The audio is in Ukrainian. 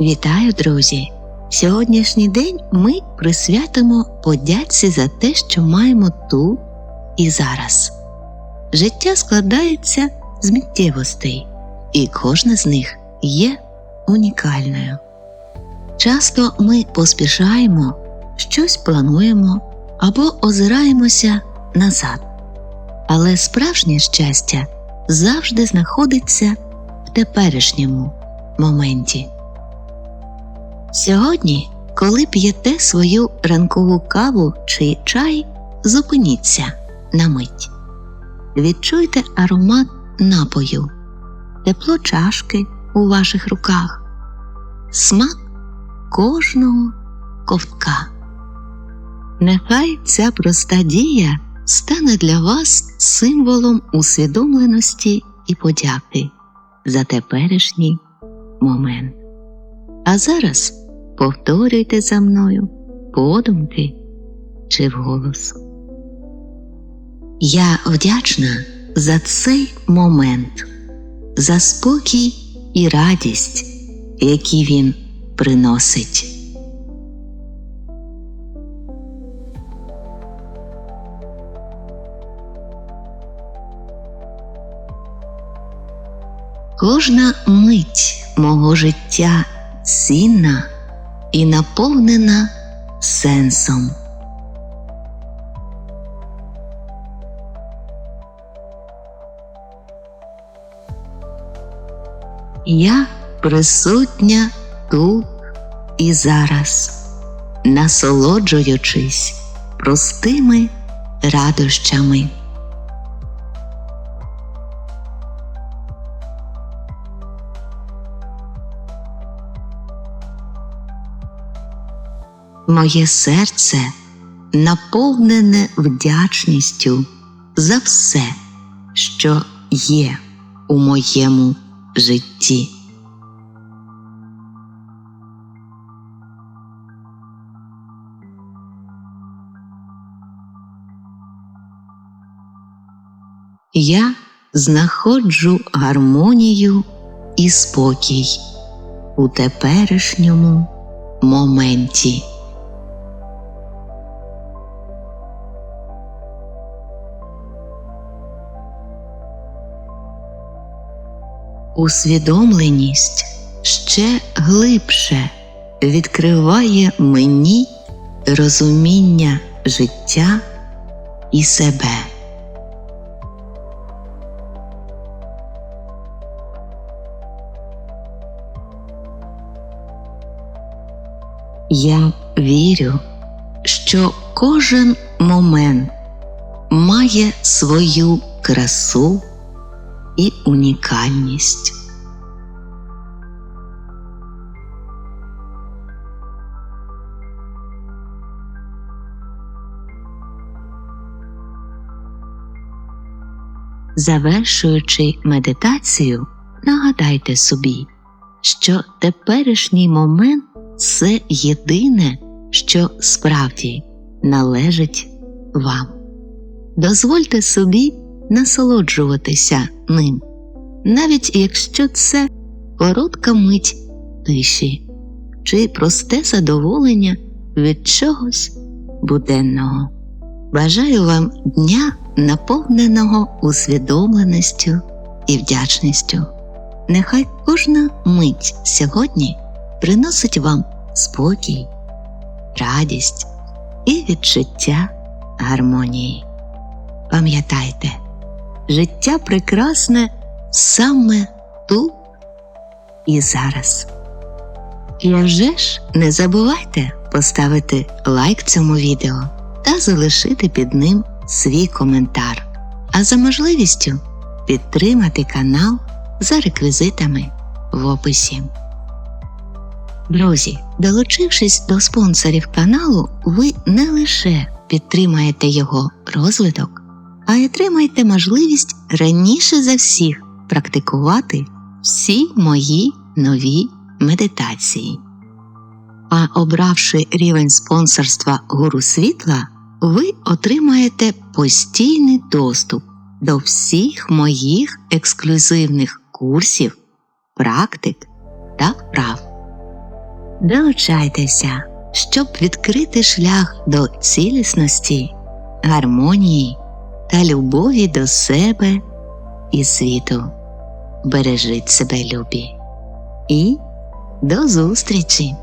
Вітаю, друзі! Сьогоднішній день ми присвятимо подяці за те, що маємо тут і зараз. Життя складається з миттєвостей, і кожна з них є унікальною. Часто ми поспішаємо, щось плануємо або озираємося назад. Але справжнє щастя завжди знаходиться в теперішньому моменті. Сьогодні, коли п'єте свою ранкову каву чи чай, зупиніться на мить. Відчуйте аромат напою, тепло чашки у ваших руках, смак кожного ковтка. Нехай ця проста дія стане для вас символом усвідомленості і подяки за теперішній момент. А зараз повторюйте за мною подумки чи вголос. Я вдячна за цей момент, за спокій і радість, які він приносить. Кожна мить мого життя цінна і наповнена сенсом. Я присутня тут і зараз, насолоджуючись простими радощами. Моє серце наповнене вдячністю за все, що є у моєму житті. Я знаходжу гармонію і спокій у теперішньому моменті. Усвідомленість ще глибше відкриває мені розуміння життя і себе. Я вірю, що кожен момент має свою красу і унікальність. Завершуючи медитацію, нагадайте собі, що теперішній момент це єдине, що справді належить вам. Дозвольте собі насолоджуватися ним, навіть якщо це коротка мить тиші чи просте задоволення від чогось буденного. Бажаю вам дня, наповненого усвідомленістю і вдячністю. Нехай кожна мить сьогодні приносить вам спокій, радість і відчуття гармонії. Пам'ятайте, життя прекрасне саме тут і зараз. І вже ж не забувайте поставити лайк цьому відео та залишити під ним свій коментар, а за можливістю підтримати канал за реквізитами в описі. Друзі, долучившись до спонсорів каналу, ви не лише підтримаєте його розвиток, а й отримаєте можливість раніше за всіх практикувати всі мої нові медитації. А обравши рівень спонсорства Гуру світла, ви отримаєте постійний доступ до всіх моїх ексклюзивних курсів, практик та вправ. Долучайтеся, щоб відкрити шлях до цілісності, гармонії та любові до себе і світу. Бережіть себе, любі, і до зустрічі!